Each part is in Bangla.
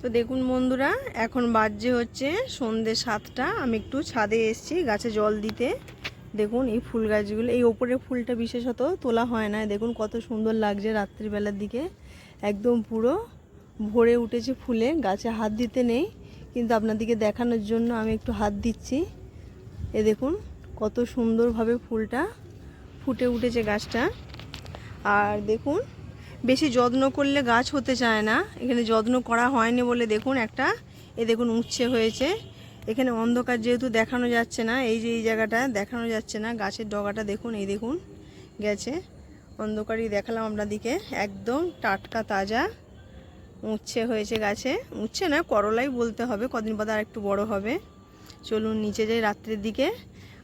তো দেখুন বন্ধুরা, এখন বাজছে হচ্ছে সন্ধে সাতটা। আমি একটু ছাদে এসেছি গাছে জল দিতে। দেখুন এই ফুল গাছগুলো, এই ওপরের ফুলটা বিশেষত তোলা হয় না। দেখুন কত সুন্দর লাগছে রাত্রিবেলার দিকে। একদম পুরো ভরে উঠেছে ফুলে। গাছে হাত দিতে নেই, কিন্তু আপনাদেরকে দেখানোর জন্য আমি একটু হাত দিচ্ছি। এ দেখুন কত সুন্দরভাবে ফুলটা ফুটে উঠেছে গাছটা। আর দেখুন বেশি যত্ন করলে গাছ হতে চায় না। এখানে যত্ন করা হয়নি বলে দেখুন একটা। এ দেখুন উচ্ছে হয়েছে। এখানে অন্ধকার যেহেতু দেখানো যাচ্ছে না, এই যে এই জায়গাটা দেখানো যাচ্ছে না, গাছের ডগাটা দেখুন, এই দেখুন গেছে। অন্ধকারই দেখালাম আপনাদিকে একদম টাটকা তাজা উচ্ছে হয়েছে গাছে। উচ্ছে না, করলাই বলতে হবে, কদিন বাদে আর একটু বড় হবে। চলুন নিচে যাই রাত্রের দিকে।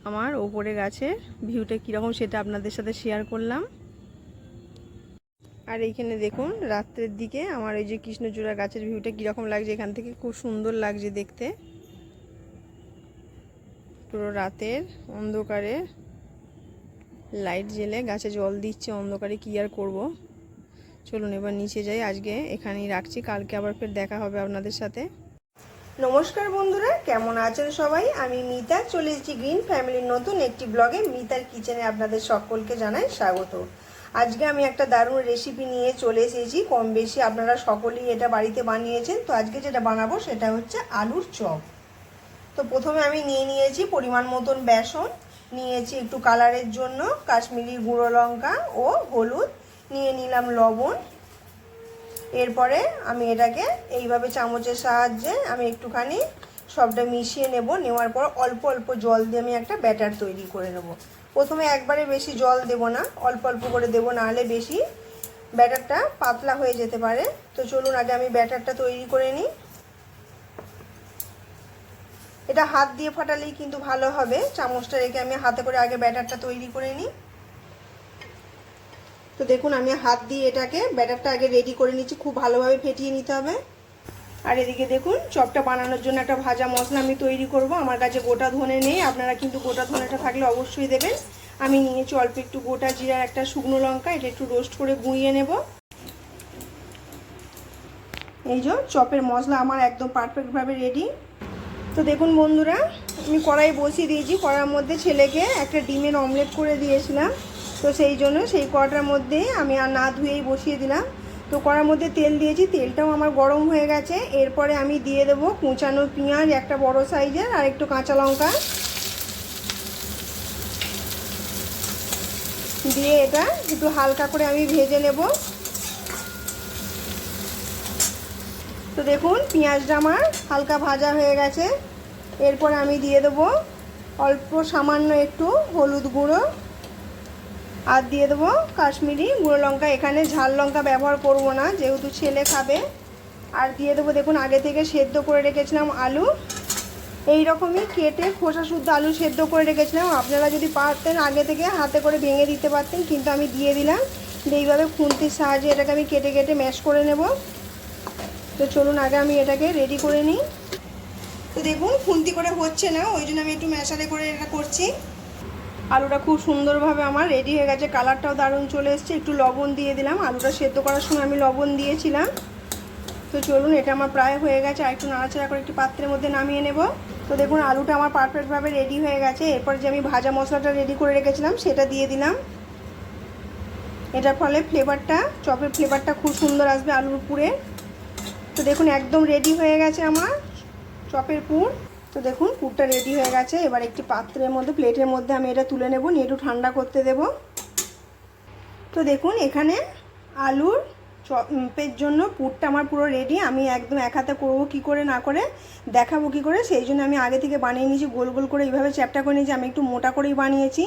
আমার ওপরে গাছের ভিউটা কীরকম সেটা আপনাদের সাথে শেয়ার করলাম। আর এইখানে দেখুন, রাত্রের দিকে আমার এই যে কৃষ্ণচূড়া গাছের ভিউটা কীরকম লাগছে এখান থেকে, খুব সুন্দর লাগছে দেখতে। পুরো রাতের অন্ধকারে লাইট জেলে গাছে জল দিচ্ছে, অন্ধকারে কী আর করব? চলুন এবার নিচে যাই, আজকে এখানেই রাখছি, কালকে আবার ফের দেখা হবে আপনাদের সাথে। নমস্কার বন্ধুরা, কেমন আছেন সবাই? আমি মিতা, চলে এসেছি গ্রিন ফ্যামিলির নতুন একটি ব্লগে মিতার কিচেনে আপনাদের সকলকে জানাই স্বাগত। আজকে আমি একটা দারুণ রেসিপি নিয়ে চলে এসেছি। কম বেশি আপনারা সকলেই এটা বাড়িতে বানিয়েছেন। তো আজকে যেটা বানাবো সেটা হচ্ছে আলুর চপ। তো প্রথমে আমি নিয়ে নিয়েছি পরিমাণ মতন বেসন। নিয়েছি একটু কালারের জন্য কাশ্মীরি গুঁড়ো লঙ্কা ও হলুদ। নিয়ে নিলাম লবণ। এরপরে আমি এটাকে এইভাবে চামচের সাহায্যে আমি একটুখানি সবটা মিশিয়ে নেব। নেওয়ার পর অল্প অল্প জল দিয়ে আমি একটা ব্যাটার তৈরি করে নেব। প্রথমে একবারে বেশি জল দেব না, অল্প অল্প করে দেবো, নাহলে বেশি ব্যাটারটা পাতলা হয়ে যেতে পারে। তো চলুন আগে আমি ব্যাটারটা তৈরি করে নিই। এটা হাত দিয়ে ফাটালেই কিন্তু ভালো হবে। চামচটা রেখে আমি হাতে করে আগে ব্যাটারটা তৈরি করে নিই। তো দেখুন, আমি হাত দিয়ে এটাকে ব্যাটারটা আগে রেডি করে নিচ্ছি। খুব ভালোভাবে ফেটিয়ে নিতে হবে। আর এদিকে দেখুন, চপটা বানানোর জন্য একটা ভাজা মশলা আমি তৈরি করব। আমার কাছে গোটা ধনে নেই, আপনারা কিন্তু গোটা ধনেটা থাকলে অবশ্যই দেবেন। আমি নিয়েছি অল্প একটু গোটা জিরার একটা শুকনো লঙ্কা, এটা একটু রোস্ট করে গুঁড়িয়ে নেব। এই যে চপের মশলা আমার একদম পারফেক্টভাবে রেডি। তো দেখুন বন্ধুরা, আমি কড়াই বসিয়ে দিয়েছি। কড়ার মধ্যে ছেলেকে একটা ডিমের অমলেট করে দিয়েছিলাম। তো সেই জন্য সেই কড়াটার মধ্যে আমি আর না ধুয়েই বসিয়ে দিলাম। তো কড়ার মধ্যে তেল দিয়েছি, তেলটাও আমার গরম হয়ে গেছে। এরপরে আমি দিয়ে দেবো কুচানো পেঁয়াজ, একটা বড় সাইজের আর একটু কাঁচা লঙ্কা। দিয়ে এটা একটু হালকা করে আমি ভেজে নেব। তো দেখুন, পেঁয়াজটা আমার হালকা ভাজা হয়ে গেছে। এরপর আমি দিয়ে দেবো অল্প সামান্য একটু হলুদ গুঁড়ো। আর দিয়ে দেবো কাশ্মীরি গুঁড়ো লঙ্কা। এখানে ঝাল লঙ্কা ব্যবহার করব না, যেহেতু ছেলে খাবে। আর দিয়ে দেবো, দেখুন, আগে থেকে সেদ্ধ করে রেখেছিলাম আলু। এই রকমই কেটে খোসা শুদ্ধ আলু সেদ্ধ করে রেখেছিলাম। আপনারা যদি পারতেন আগে থেকে হাতে করে ভেঙে দিতে পারতেন, কিন্তু আমি দিয়ে দিলাম। এইভাবে খুন্তির সাহায্যে এটাকে আমি কেটে কেটে ম্যাশ করে নেব। তো চলুন, আগে আমি এটাকে রেডি করে নিই। তো দেখুন, খুন্তি করে হচ্ছে না, ওই জন্য আমি একটু ম্যাশালে করে এটা করছি। আলুটা খুব সুন্দরভাবে আমার রেডি হয়ে গেছে। কালারটাও দারুণ চলে এসছে। একটু লবণ দিয়ে দিলাম। আলুটা সেদ্ধ করার সময় আমি লবণ দিয়েছিলাম। তো চলুন, এটা আমার প্রায় হয়ে গেছে। আর একটু নাড়াচাড়া করে একটু পাত্রের মধ্যে নামিয়ে নেব। তো দেখুন, আলুটা আমার পারফেক্টভাবে রেডি হয়ে গেছে। এরপর যে আমি ভাজা মশলাটা রেডি করে রেখেছিলাম, সেটা দিয়ে দিলাম। এটার ফলে ফ্লেভারটা চপের ফ্লেভারটা খুব সুন্দর আসবে আলুর পুরে। তো দেখুন, একদম রেডি হয়ে গেছে আমার চপের পুর। তো দেখুন, পুরটা রেডি হয়ে গেছে। এবার একটি পাত্রের মধ্যে, প্লেটের মধ্যে আমি এটা তুলে নেব, নিয়ে একটু ঠান্ডা করতে দেব। তো দেখুন, এখানে আলুর চপের জন্য পুরটা আমার পুরো রেডি আমি একদম এক হাতে করব কী করে না করে, দেখাবো কী করে। সেই জন্য আমি আগে থেকে বানিয়ে নিয়েছি, গোল গোল করে এইভাবে চ্যাপটা করে নিয়েছি। আমি একটু মোটা করেই বানিয়েছি,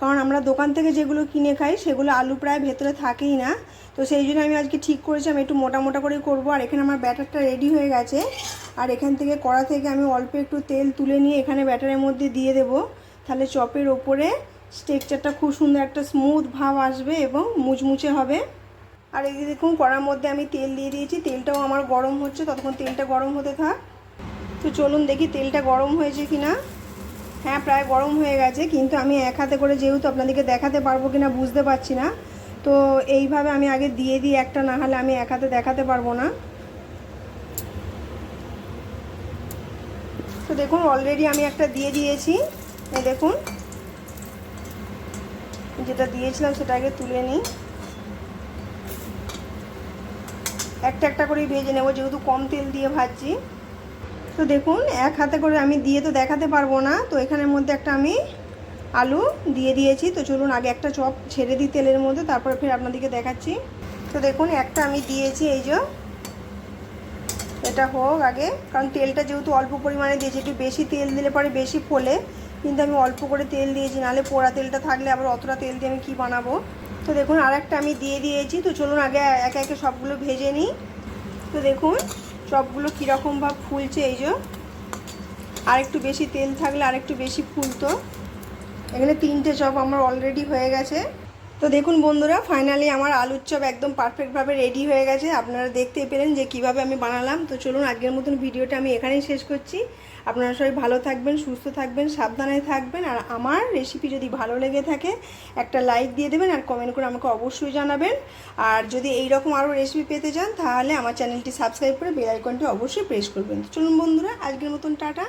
কারণ আমরা দোকান থেকে যেগুলো কিনে খাই, সেগুলো আলু প্রায় ভেতরে থাকেই না। তো সেই জন্য আমি আজকে ঠিক করেছি, আমি একটু মোটা মোটা করেই করব। আর এখানে আমার ব্যাটারটা রেডি হয়ে গেছে। আর এখান থেকে কড়া থেকে আমি অল্প একটু তেল তুলে নিয়ে এখানে ব্যাটারের মধ্যে দিয়ে দেব। তাহলে চপের ওপরে স্টেকচারটা খুব সুন্দর, একটা স্মুথ ভাব আসবে এবং মুচমুচে হবে। আর এই দেখুন, কড়ার মধ্যে আমি তেল দিয়ে দিয়েছি। তেলটাও আমার গরম হচ্ছে, ততক্ষণ তেলটা গরম হতে থাক। তো চলুন দেখি তেলটা গরম হয়েছে কি না হ্যাঁ প্রায় গরম হয়ে গেছে, কিন্তু আমি এক হাতে করে যেহেতু আপনাদেরকে দেখাতে পারব কি না বুঝতে পারছি না। তো এইভাবে আমি আগে দিয়ে দিই একটা, না হলে আমি এক হাতে দেখাতে পারব না। তো দেখুন অলরেডি আমি একটা দিয়ে দিয়েছি। এই দেখুন, যেটা দিয়েছিলাম সেটা আগে তুলে নিই। একটা একটা করেই ভেজে নেব, যেহেতু কম তেল দিয়ে ভাজছি। তো দেখুন, এক হাতে করে আমি দিয়ে তো দেখাতে পারব না, তো এখানের মধ্যে একটা আমি আলু দিয়ে দিয়েছি। তো চলুন, আগে একটা চপ ছেড়ে দিই তেলের মধ্যে, তারপরে ফের আপনাদেরকে দেখাচ্ছি। তো দেখুন, একটা আমি দিয়েছি, এই যে। এটা হোক আগে, কারণ তেলটা যেহেতু অল্প পরিমাণে দিয়েছি, একটু বেশি তেল দিলে পরে বেশি ফোলে। কিন্তু আমি অল্প করে তেল দিয়েছি, নাহলে পোড়া তেলটা থাকলে আবার অতটা তেল দিয়ে আমি কী বানাবো? তো দেখুন আর একটা আমি দিয়ে দিয়েছি। তো চলুন আগে একে একে সবগুলো ভেজে নিই। তো দেখুন, সবগুলো কীরকম ভাব ফুলছে এই যে। আর একটু বেশি তেল থাকলে আর একটু বেশি ফুলতো। এখানে তিনটে চপ আমার অলরেডি হয়ে গেছে। তো দেখুন বন্ধুরা ফাইনালি আমার আলুর চপ একদম পারফেক্টভাবে রেডি হয়ে গেছে। আপনারা দেখতেই পেলেন যে কীভাবে আমি বানালাম। তো চলুন আজকের মতন ভিডিওটা আমি এখানেই শেষ করছি। আপনারা সবাই ভালো থাকবেন, সুস্থ থাকবেন, সাবধানে থাকবেন। আর আমার রেসিপি যদি ভালো লেগে থাকে, একটা লাইক দিয়ে দেবেন আর কমেন্ট করে আমাকে অবশ্যই জানাবেন। আর যদি এই রকম আরও রেসিপি পেতে চান, তাহলে আমার চ্যানেলটি সাবস্ক্রাইব করে বেল আইকনটি অবশ্যই প্রেস করবেন। চলুন বন্ধুরা, আজকের মতন টাটা।